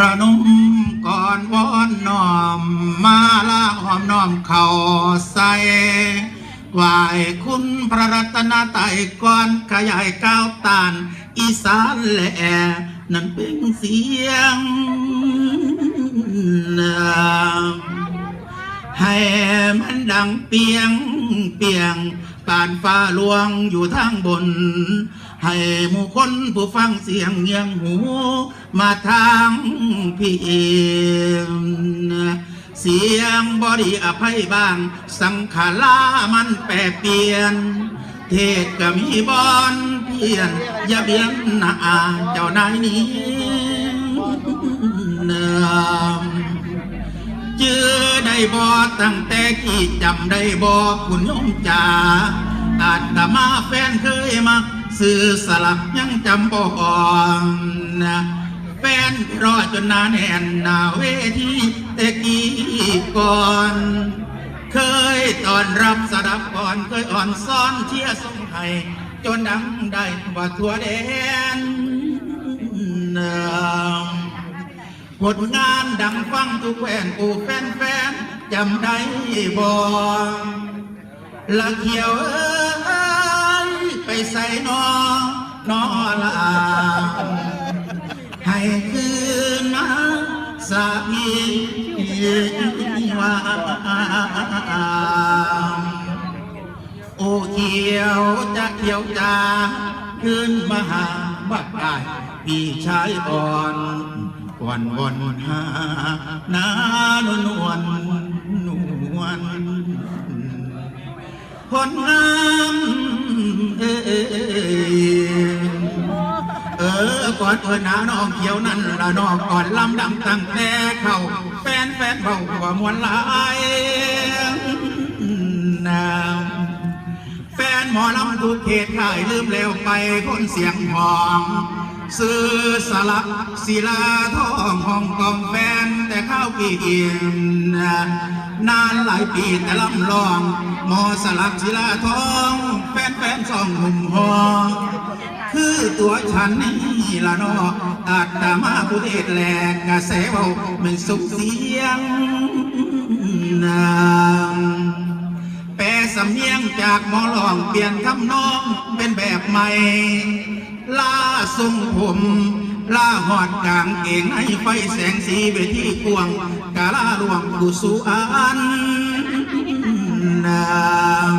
ประนมก่อนวอนน้อม มาลาหอมน้อมเข่าใส่ไหวคุณพระรัตนตรัยก่อนขยายก้าวตานอีสานแหล่นั่นเป็นเสียงให้มันดังเปียง เปียงปานฟ้าหลวงอยู่ทางบน ให้หมู่คนผู้ฟังเสียงเงียงหู มาทางพี่เองเสียงบอดีอภัยบ้าง สังขารามันแปรเปลี่ยน เทศก็มีบอนเพียนอย่าเบียนหน้าเจ้านายนี้ บ่ตั้งแต่กี่จำได้บ่คุณยมจ๋าอาตมาแฟนเคยมาซื้อสลักยังจำบ่อ่อนนะแฟนรอจนนานแน่นนาเวทีแต่กี้ก่อน เคยตอนรับสดับก่อนเคยอ่อนซ้อนเชียร์ส่งให้จนดังได้ว่าทั่วแดนนืม ผลงานดังฟังทุกแฟนผู้แฟนแฟนๆจำได้บ่ละเขียวเอ้ยไปใส่นอนอละให้คืนมาสามีว่าโอเขียวจะเขียวจาขึ้นมาหาบัดได้พี่ชายอ่อน วันวันหานานวนวลนวลคนงามเอ้ยเออก่อนเออหนาน้องเขียวนั่นละน้องก่อนลำดำตั้งแต่เข้าแฟนแฟนเบาว่ามวนลายนาแฟนหมอลำทุกเขตขายลืมแล้วไปคนเสียงหอง ซื้อสลักศิลาทองห้องกองแฟนแต่ข้าวปีกินนานหลายปีแต่ลำลองหมอสลักศิลาทองแฟนแฟนสองหุ่มหองคือตัวฉันนี่ละนออาตามาผู้เทศแหลกกระแสเบาไม่สุขเสียงนางแปลสำเนียงจากหมอลองเปลี่ยนคำนองเป็นแบบใหม่ ลาทรงผมลาหอดกลางเก่งให้ไฟแสงสีเวทีกวงกาลาหลวงผู้สุอันนาง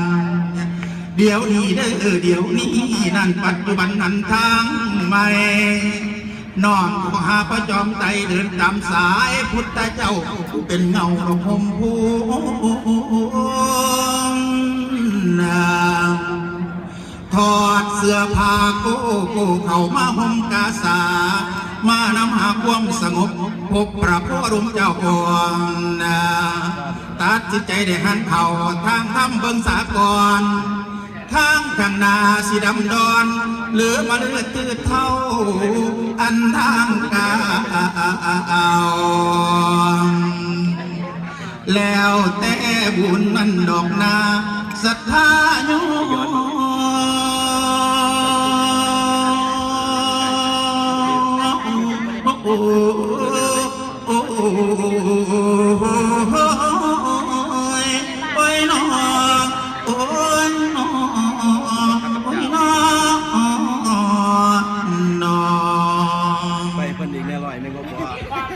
เดี๋ยวนี้เด้อเดี๋ยวนี้นั่นปัจจุบันนั้นทางใหม่น้องผู้หาประจอมใจเดินตามสายพุทธเจ้าเป็นเงาดอกพมพูนาง อดเสื้อผ้าโกโก้เข้ามาห่มกาสา มานำหาความสงบพบพระพุทธเจ้าองค์นตัดจิตใจได้หันเข่าทางทำเบิงสากรทางข้างนาสีดำดอนเหลือมาเลือดตืดเท่า อันทางกาเอาแล้วแต่บุญมันดอกนาศรัทธา